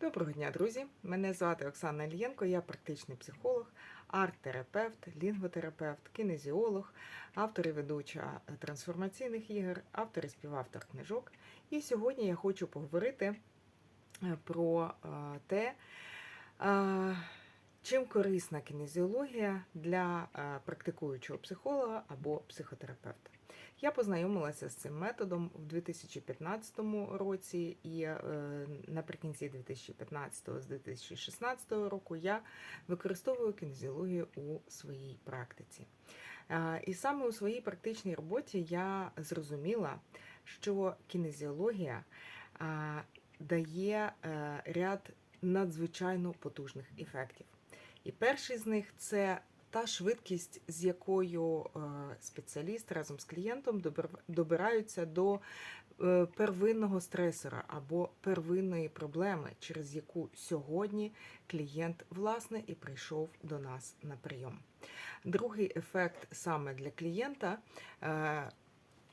Доброго дня, друзі! Мене звати Оксана Ільєнко, я практичний психолог, арт-терапевт, лінготерапевт, кінезіолог, автор і ведуча трансформаційних ігор, автор і співавтор книжок. І сьогодні я хочу поговорити е, про е, те, е, чим корисна кінезіологія для е, практикуючого психолога або психотерапевта. Я познайомилася з цим методом в 2015 році, і е, наприкінці 2015 з 2016 року я використовую кінезіологію у своїй практиці. Е, І саме у своїй практичній роботі я зрозуміла, що кінезіологія дає ряд надзвичайно потужних ефектів. І перший з них це та швидкість, з якою е, спеціаліст разом з клієнтом добираються до е, первинного стресора або первинної проблеми, через яку сьогодні клієнт власне і прийшов до нас на прийом. Другий ефект саме для клієнта.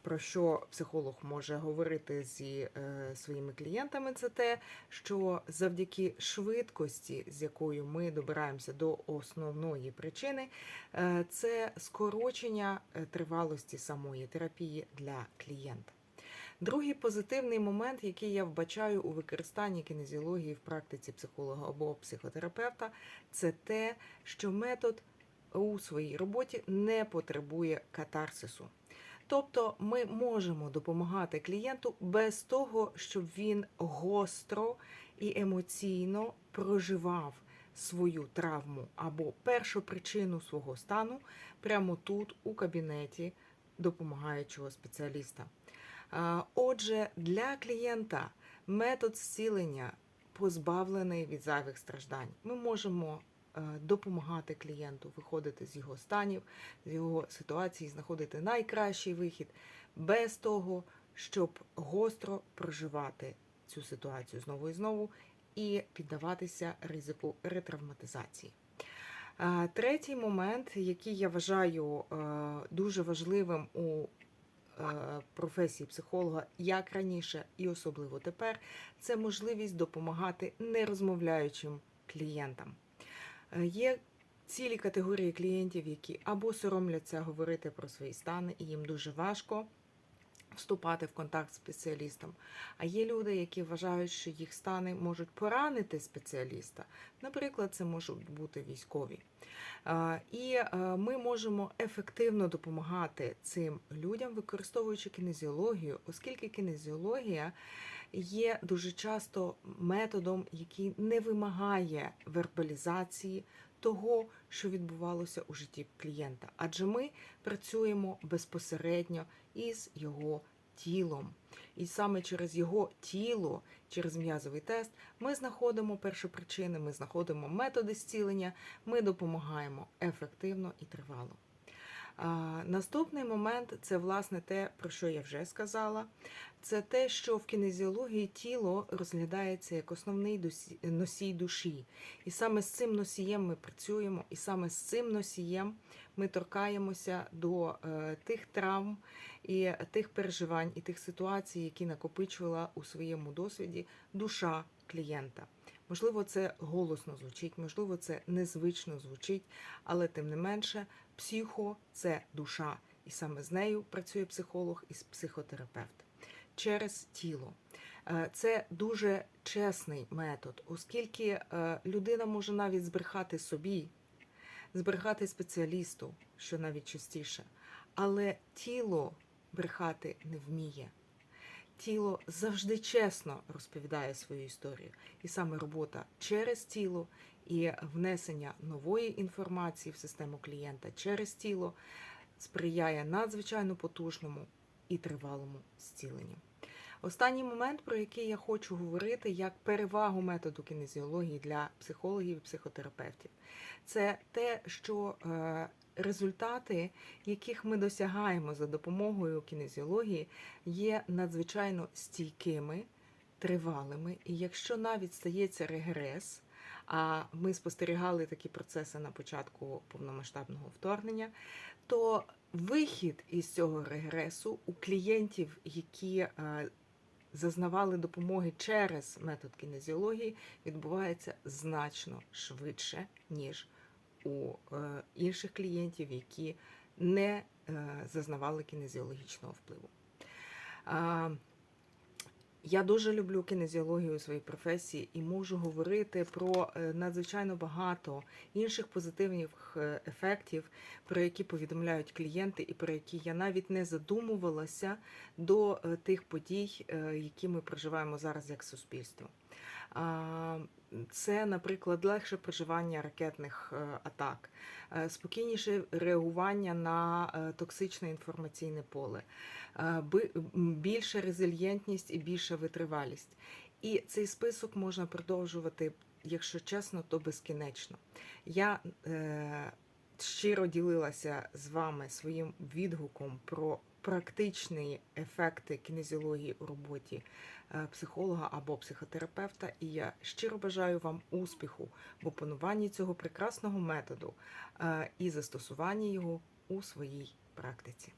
Про що психолог може говорити зі е, своїми клієнтами, це те, що завдяки швидкості, з якою ми добираємося до основної причини, е, це скорочення е, тривалості самої терапії для клієнта. Другий позитивний момент, який я вбачаю у використанні кінезіології в практиці психолога або психотерапевта, це те, що метод у своїй роботі не потребує катарсису. Тобто ми можемо допомагати клієнту без того, щоб він гостро і емоційно проживав свою травму або першу причину свого стану прямо тут, у кабінеті допомагаючого спеціаліста. Отже, для клієнта метод зцілення позбавлений від зайвих страждань. Ми можемо допомагати клієнту виходити з його станів, з його ситуації, знаходити найкращий вихід без того, щоб гостро проживати цю ситуацію знову і знову і піддаватися ризику ретравматизації. Е, Третій момент, який я вважаю е, дуже важливим у е, професії психолога, як раніше і особливо тепер, це можливість допомагати нерозмовляючим клієнтам. Е, Є цілі категорії клієнтів, які або соромляться говорити про свої стани, і їм дуже важко вступати в контакт з спеціалістом. А є люди, які вважають, що їх стани можуть поранити спеціаліста. Наприклад, це можуть бути військові. І е, ми можемо ефективно допомагати цим людям, використовуючи кінезіологію, оскільки кінезіологія є дуже часто методом, який не вимагає вербалізації того, що відбувалося у житті клієнта. Адже ми працюємо безпосередньо із його тілом. І саме через його тіло, через м'язовий тест, ми знаходимо першопричини, ми знаходимо методи зцілення, ми допомагаємо ефективно і тривало. Наступний момент це власне те, про що я вже сказала. Це те, що в кінезіології тіло розглядається як основний носій душі. І саме з цим носієм ми працюємо, і саме з цим носієм ми торкаємося до е, тих травм і тих переживань, і тих ситуацій, які накопичувала у своєму досвіді душа клієнта. Можливо, це голосно звучить, можливо, це незвично звучить, але тим не менше, психо це душа, і саме з нею працює психолог і психотерапевт через тіло. Е, Це дуже чесний метод, оскільки е, людина може навіть збрехати собі, збрехати спеціалісту, що навіть частіше, але тіло брехати не вміє. Тіло завжди чесно розповідає свою історію. І саме робота через тіло і внесення нової інформації в систему клієнта через тіло сприяє надзвичайно потужному і тривалому зціленню. Останній момент, про який я хочу говорити, як перевагу методу кінезіології для психологів і психотерапевтів, це те, що е, результати, яких ми досягаємо за допомогою кінезіології, є надзвичайно стійкими, тривалими. І якщо навіть стається регрес, а ми спостерігали такі процеси на початку повномасштабного вторгнення, то вихід із цього регресу у клієнтів, які е, зазнавали допомоги через метод кінезіології, відбувається значно швидше, ніж у е, інших клієнтів, які не е, зазнавали кінезіологічного впливу. Я дуже люблю кінезіологію у своїй професії і можу говорити про е, надзвичайно багато інших позитивних е, ефектів, про які повідомляють клієнти, і про які я навіть не задумувалася до е, тих подій, які ми проживаємо зараз як суспільство. Це, наприклад, легше проживання ракетних е, атак, е, спокійніше реагування на е, токсичне інформаційне поле, більша резильєнтність і більша витривалість. І цей список можна продовжувати, якщо чесно, то безкінечно. Я щиро ділилася з вами своїм відгуком про практичні ефекти кінезіології у роботі психолога або психотерапевта. І я щиро бажаю вам успіху в опануванні цього прекрасного методу е, і застосуванні його у своїй практиці.